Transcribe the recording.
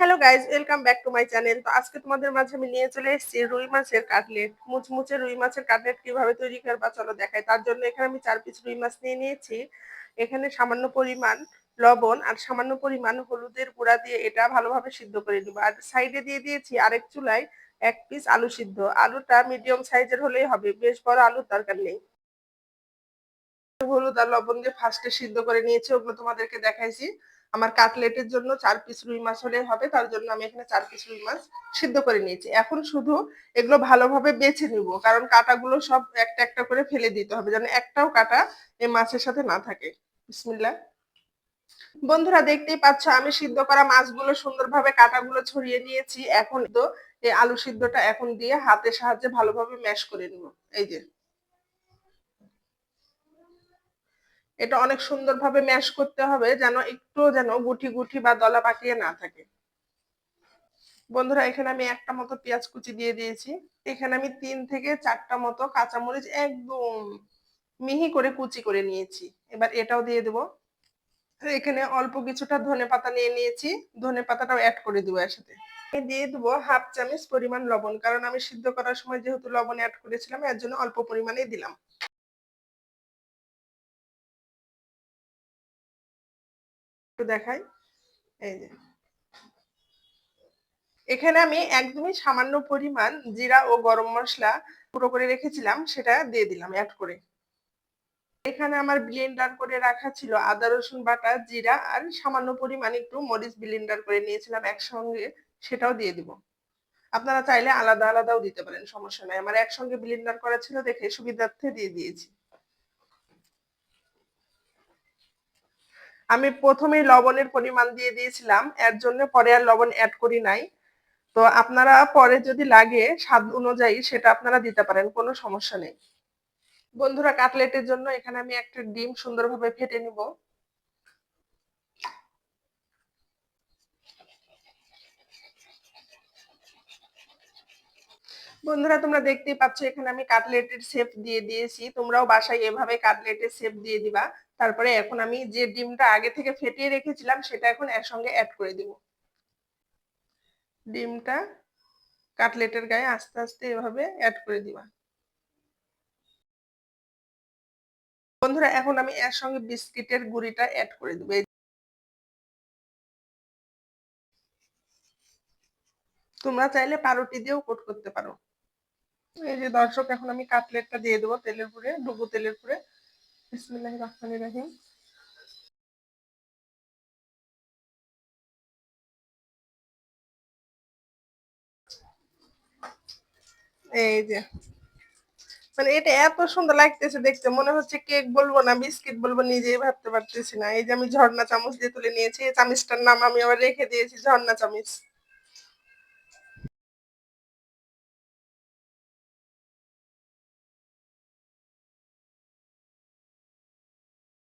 Hello guys welcome back to my channel তো আজকে তোমাদের মাঝে আমি নিয়ে চলে এসেছি রুই মাছের কাটলেট। মুচমুচে রুই মাছের কাটলেট কীভাবে তৈরি করবা চলো দেখাই। তার জন্য এখানে আমি চার পিস রুই মাছ নিয়ে নিয়েছি। এখানে সামান্য পরিমাণ লবণ আর সামান্য পরিমাণ হলুদের গুঁড়া দিয়ে এটা ভালোভাবে সিদ্ধ করে নিব। আর সাইডে দিয়ে দিয়েছি আরেক চুলায় এক পিস আলু সিদ্ধ। আলুটা মিডিয়াম সাইজের হলেই হবে, বেশ বড় আলুর দরকার নেই। হলুদ আর লবণ দিয়ে ফার্স্টে সিদ্ধ করে নিয়েছি, ওগুলো তোমাদেরকে দেখাইছি। আমার কাটলেটের জন্য চার পিস রুই মাছ হলে হবে, তার জন্য আমি এখানে চার পিস রুই মাছ সিদ্ধ করে নিয়েছি। এখন শুধু এগুলো ভালোভাবে বেছে নিব, কারণ কাটাগুলো সব একটা একটা করে ফেলে দিতে হবে, যেন একটাও কাটা এই মাছের সাথে না থাকে। বিসমিল্লা বন্ধুরা, দেখতেই পাচ্ছ, আমি সিদ্ধ করা মাছগুলো সুন্দরভাবে কাটাগুলো ছড়িয়ে নিয়েছি। এখন তো এই আলু সিদ্ধটা এখন দিয়ে হাতের সাহায্যে ভালোভাবে ম্যাশ করে নিব। এই যে। এটা অনেক সুন্দরভাবে ম্যাশ করতে হবে যেন একটু যেন গুটি গুটি বা দলা পাকিয়ে না থাকে। বন্ধুরা, এখানে আমি একটা মতো পেঁয়াজ কুচি দিয়ে দিয়েছি। এখানে আমি তিন থেকে চারটা মতো কাঁচামরিচ একদম মিহি করে কুচি করে নিয়েছি। এবার এটাও দিয়ে দেব। এখানে অল্প কিছুটা ধনে পাতা নিয়ে নিয়েছি। ধনে পাতাটাও অ্যাড করে দেবো এর সাথে দিয়ে দেবো হাফ চামচ পরিমাণ লবণ, কারণ আমি সিদ্ধ করার সময় যেহেতু লবণ অ্যাড করেছিলাম, এর জন্য অল্প পরিমাণে দিলাম। একটু দেখাই। এই যে। এখানে আমি একদমই সামান্য পরিমাণ জিরা ও গরম মশলা পুরো করে রেখেছিলাম, সেটা দিয়ে দিলাম অ্যাড করে। এখানে আমার ব্লেন্ডার করে রাখা ছিল আদা, রসুন বাটা, জিরা আর সামান্য পরিমাণ একটু মরিচ ব্লেন্ডার করে নিয়েছিলাম একসঙ্গে, সেটাও দিয়ে দিব। আপনারা চাইলে আলাদা আলাদাও দিতে পারেন, সমস্যা নাই। আমার একসঙ্গে ব্লেন্ডার করা ছিল দেখে সুবিধার্থে দিয়ে দিয়েছি। আমি প্রথমেই লবণের পরিমাণ দিয়ে দিয়েছিলাম, এর জন্য পরে আর লবণ অ্যাড করি নাই। তো আপনারা পরে যদি লাগে, স্বাদ অনুযায়ী সেটা আপনারা দিতে পারেন, কোনো সমস্যা নেই। বন্ধুরা কাটলেটের জন্য এখানে আমি একটা ডিম সুন্দরভাবে ফেটে নিব। বন্ধুরা, তোমরা দেখতেই পাচ্ছ, এখানে আমি কাটলেটের শেপ দিয়ে দিয়েছি। তোমরাও বাসায় এভাবে কাটলেটের শেপ দিয়ে দিবা। তারপরে এখন আমি যে ডিমটা আগে থেকে ফেটিয়ে রেখেছিলাম, সেটা এখন একসঙ্গে অ্যাড করে দিব। ডিমটা কাটলেটের গায়ে আস্তে আস্তে এভাবে অ্যাড করে দিবা। বন্ধুরা, এখন আমি এর সঙ্গে বিস্কিটের গুঁড়িটা অ্যাড করে দেবো। তোমরা চাইলে পারোটি দিয়েও কোট করতে পারো। এই যে দর্শক, এখন আমি কাটলেটটা দিয়ে দেবো তেলের পুরে, ডুবো তেলের পুরে। বিসমিল্লাহ রহমান রাহিম। এই যে মানে এটা এত সুন্দর লাগতেছে দেখতে, মনে হচ্ছে কেক বলব না, বিস্কিট বলব, নিজেই ভাবতে পারতেছি না। এই যে আমি ঝর্ণা চামচ দিয়ে তুলে নিয়েছি, এই চামচটার নাম আমি আবার রেখে দিয়েছি, ঝর্ণা চামচ।